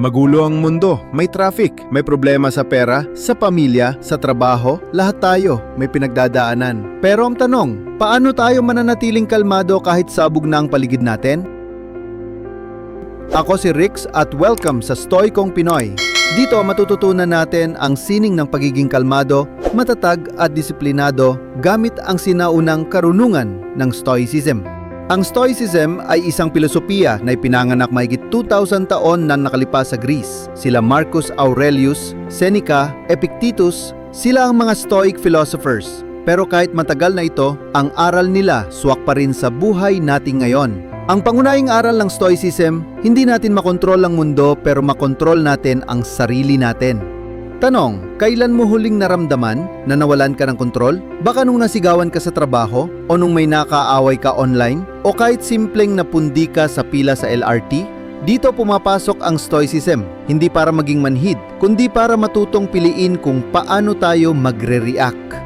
Magulo ang mundo, may traffic, may problema sa pera, sa pamilya, sa trabaho, lahat tayo may pinagdadaanan. Pero ang tanong, paano tayo mananatiling kalmado kahit sabog na ang paligid natin? Ako si Rix at welcome sa Stoikong Pinoy. Dito matututunan natin ang sining ng pagiging kalmado, matatag at disiplinado gamit ang sinaunang karunungan ng Stoicism. Ang Stoicism ay isang filosofiya na ipinanganak mahigit 2,000 taon na nakalipas sa Greece. Sila Marcus Aurelius, Seneca, Epictetus, sila ang mga Stoic philosophers. Pero kahit matagal na ito, ang aral nila swak pa rin sa buhay nating ngayon. Ang pangunahing aral ng Stoicism, hindi natin makontrol ang mundo pero makontrol natin ang sarili natin. Tanong, kailan mo huling naramdaman na nawalan ka ng kontrol? Baka nung nasigawan ka sa trabaho o nung may nakaaway ka online o kahit simpleng napundi ka sa pila sa LRT? Dito pumapasok ang Stoicism, hindi para maging manhid, kundi para matutong piliin kung paano tayo magre-react.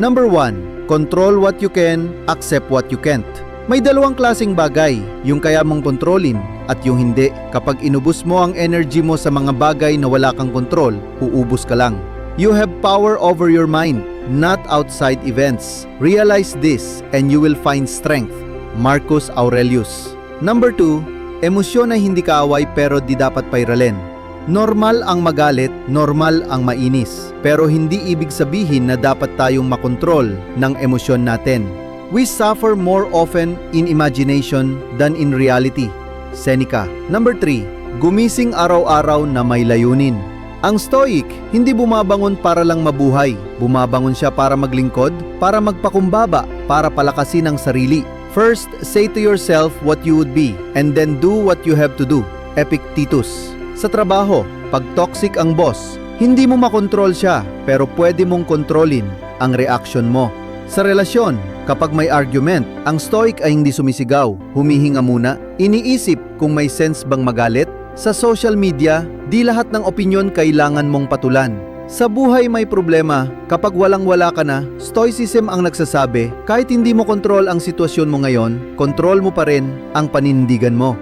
Number 1. Control what you can, accept what you can't. May dalawang klasing bagay, yung kaya mong kontrolin at yung hindi. Kapag inubos mo ang energy mo sa mga bagay na wala kang kontrol, uubos ka lang. You have power over your mind, not outside events. Realize this and you will find strength. Marcus Aurelius. Number 2, emosyon ay hindi kaaway pero di dapat pairalin. Normal ang magalit, normal ang mainis. Pero hindi ibig sabihin na dapat tayong makontrol ng emosyon natin. We suffer more often in imagination than in reality. Seneca. Number 3. Gumising araw-araw na may layunin. Ang stoic, hindi bumabangon para lang mabuhay. Bumabangon siya para maglingkod, para magpakumbaba, para palakasin ang sarili. First, say to yourself what you would be, and then do what you have to do. Epictetus. Sa trabaho, pag toxic ang boss, hindi mo makontrol siya, pero pwede mong kontrolin ang reaction mo. Sa relasyon, kapag may argument, ang stoic ay hindi sumisigaw, humihinga muna, iniisip kung may sense bang magalit. Sa social media, di lahat ng opinyon kailangan mong patulan. Sa buhay may problema, kapag walang-wala ka na, stoicism ang nagsasabi, kahit hindi mo kontrol ang sitwasyon mo ngayon, kontrol mo pa rin ang panindigan mo.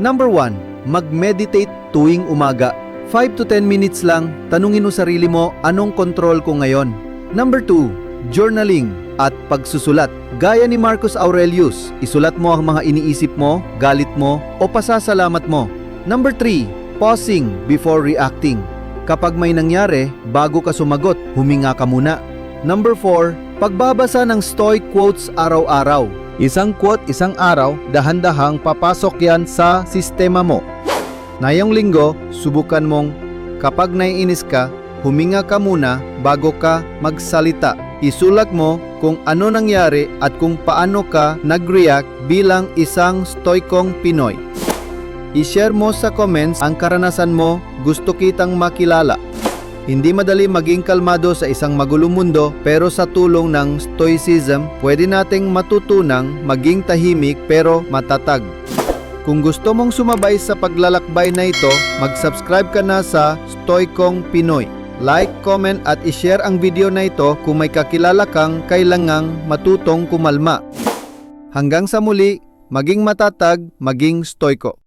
Number 1, mag-meditate tuwing umaga. 5 to 10 minutes lang, tanungin mo sarili mo anong control ko ngayon. Number 2, journaling at pagsusulat. Gaya ni Marcus Aurelius, isulat mo ang mga iniisip mo, galit mo, o pasasalamat mo. Number 3, pausing before reacting. Kapag may nangyari, bago ka sumagot, huminga ka muna. Number 4, pagbabasa ng stoic quotes araw-araw. Isang quote isang araw, dahan-dahang papasok yan sa sistema mo. Ngayong linggo, subukan mong kapag naiinis ka, huminga ka muna bago ka magsalita. Isulat mo kung ano nangyari at kung paano ka nag-react bilang isang stoikong Pinoy. I-share mo sa comments ang karanasan mo, gusto kitang makilala. Hindi madali maging kalmado sa isang magulong mundo pero sa tulong ng Stoicism, pwede nating matutunang maging tahimik pero matatag. Kung gusto mong sumabay sa paglalakbay na ito, mag-subscribe ka na sa Stoikong Pinoy. Like, comment at i-share ang video na ito kung may kakilala kang kailangang matutong kumalma. Hanggang sa muli, maging matatag, maging stoiko.